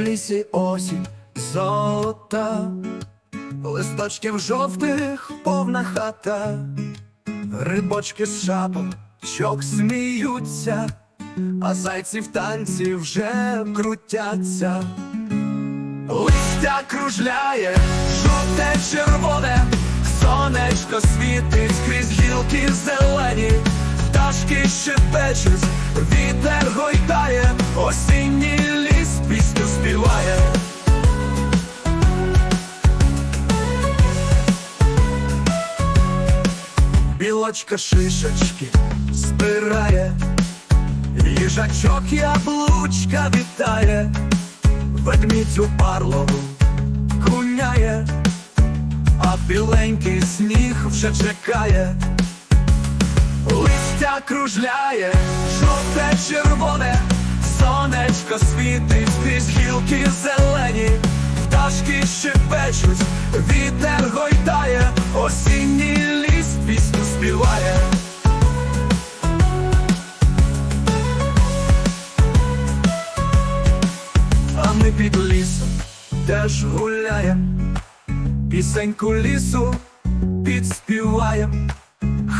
лісі осінь золота, листочків жовтих повна хата, рибочки з шапочок сміються, а зайці в танці вже крутяться. Листя кружляє, жовте червоне, сонечко світить крізь гілки зелені, пташки щебечуть, Білочка шишечки збирає, їжачок яблучка вітає. Ведмідь у парлову куняє, а біленький сніг вже чекає, листя кружляє, жовте червоне, сонечко світить крізь гілки зелені, ми під лісом теж гуляєм, пісеньку лісу підспіваєм,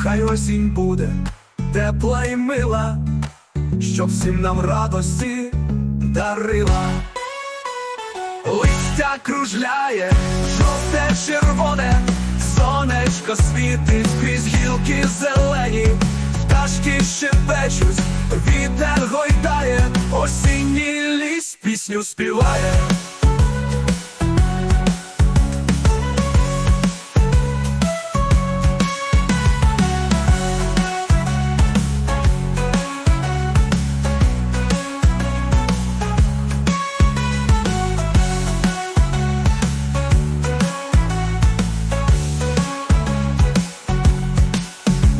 хай осінь буде тепла і мила, щоб всім нам радості дарила. Листя кружляє, жовте червоне, сонечко світить крізь гілки зелені, News Pillar.